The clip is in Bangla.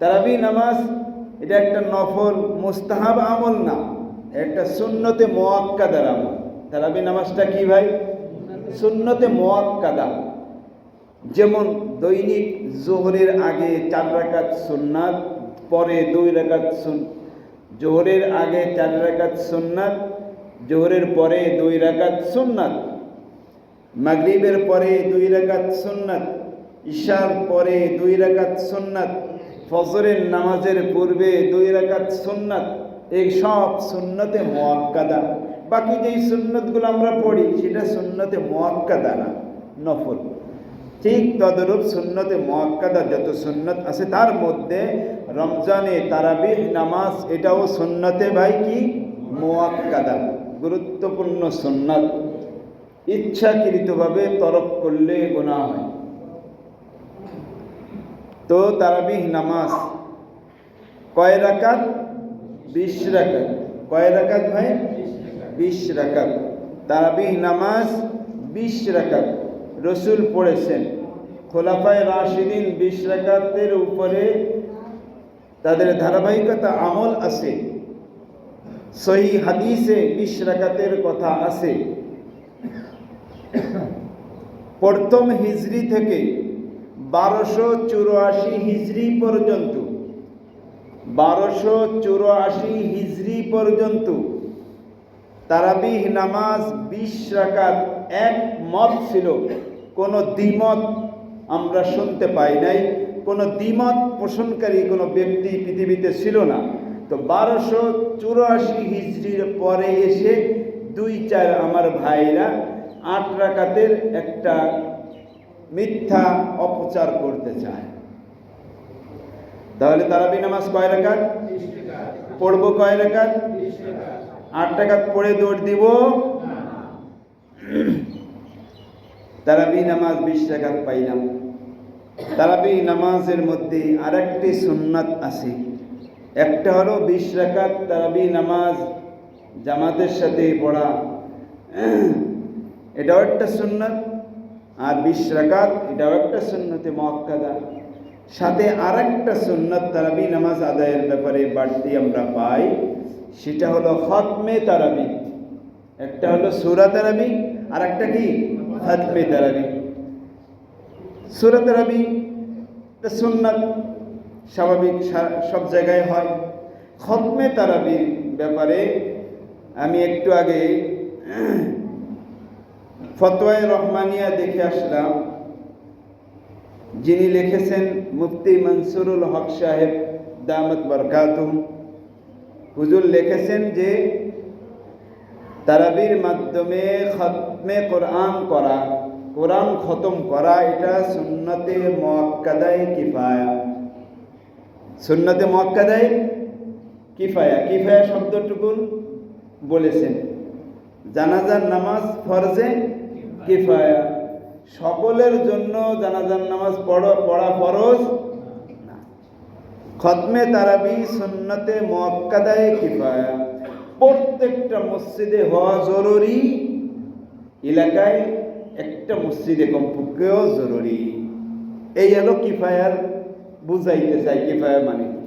তারাবি নামাজ, এটা একটা নফল, মুস্তাহাব আমল না, একটা সুন্নতে মোয়াক্কাদার আমল। তারাবি নামাজটা কি ভাই? সুন্নতে মোয়াক্কাদা। যেমন দৈনিক জোহরের আগে চার রাকাত সুন্নাত, পরে দুই রাকাত সুন, জোহরের আগে চার রাকাত সুন্নাত, জোহরের পরে দুই রাকাত সুন্নাত, মাগরিবের পরে দুই রাকাত সুন্নাত ঈশার পরে দুই রাকাত সুন্নাত ফজরের নামাজের পূর্বে দুই রাকাত সুন্নাত, এই সব সুন্নতে মোয়াক্কাদা। বাকি যেই সুন্নতগুলো আমরা পড়ি, সেটা সুন্নতে মোয়াক্কাদা না, নফল। ঠিক তদরূপ সুন্নতে মোয়াক্কাদা যত সুন্নত আছে, তার মধ্যে রমজানে তারাবিহ নামাজ, এটাও সুন্নতে ভাই কি? মোয়াক্কাদা। গুরুত্বপূর্ণ সুন্নত। ইচ্ছাকৃতভাবে তরক করলে গোনা হয়। তো তারাবিহ নামাজ। কয় রাকাত? বিশ রাকাত। কয় রাকাত ভাই? বিশ রাকাত। তারাবিহ নামাজ বিশ রাকাত। রসুল পড়েছেন। খোলাফায় রাশিদিন বিশ রাকাতের উপরে তাদের ধারাবাহিকতা আমল আছে। সহি হাদিসে বিশ রাকাতের কথা আছে। প্রথম হিজরি থেকে বারোশো চুরাশি হিজরি পর্যন্ত। বারোশো চুরাশি হিজরি পর্যন্ত। তারাবিহ নামাজ বিশ রাকাত এক মত ছিল। কোনো দ্বিমত আমরা শুনতে পাই নাই। কোনো দ্বিমত পোষণকারী কোনো ব্যক্তি পৃথিবীতে ছিল না। তো বারোশো চুরাশি হিজড়ির পরে এসে দুই চার আমার ভাইরা আট রাকাতের একটা মিথ্যা অপচার করতে চায়। তাহলে তারাবি নামাজ কয় রাকাত? পড়ব কয় রাকাত? আট টাকা পড়ে দৌড় দিব। তারাবি নামাজ বিশ টাকাত পাইলাম। তারাবি নামাজের মধ্যে আরেকটি সুন্নাত আছে। একটা হলো বিশ রাকাত তারাবি নামাজ জামাতের সাথে পড়া। এটাও একটা সুন্নাত। আর বিশ রাকাত, এটাও একটা সুন্নতে মক্কাদা সাথে আরেকটা সুন্নত তারাবি নামাজ আদায়ের ব্যাপারে বাড়তি আমরা পাই, সেটা হলো খতমে তারাবি। একটা হলো সুরা তারাবি আর একটা কি? খতমে তারাবি। সুরা তারাবি সুন্নাত, স্বাভাবিক সব জায়গায় হয়। খতমে তারাবির ব্যাপারে আমি একটু আগে ফতোয়ায় রহমানিয়া দেখে আসলাম, যিনি লিখেছেন মুফতি মনসুরুল হক সাহেব দামত বরকাতুম হুজুর লিখেছেন যে, তারাবির মাধ্যমে খতমে কোরআন করা, কোরআন খতম করা, এটা সুন্নতে মোয়াক্কাদাই কিফায়া। সুন্নতে মোয়াক্কাদাই কিফায়া। কিফায়া শব্দটুকুন বলেছেন। জানাজার নামাজ ফরজে কিফায়া। সকলের জন্য জানাজার নামাজ পড়া পড়া ফরজ খতমে তারাবি সুন্নতে মোয়াক্কাদায় কিফায়া। প্রত্যেকটা মসজিদে হওয়া জরুরি, এলাকায় একটা মসজিদে কমপক্ষেও জরুরি। এই হলো কিফায়ার, বুঝাইতে চাই কিফায়া মানে।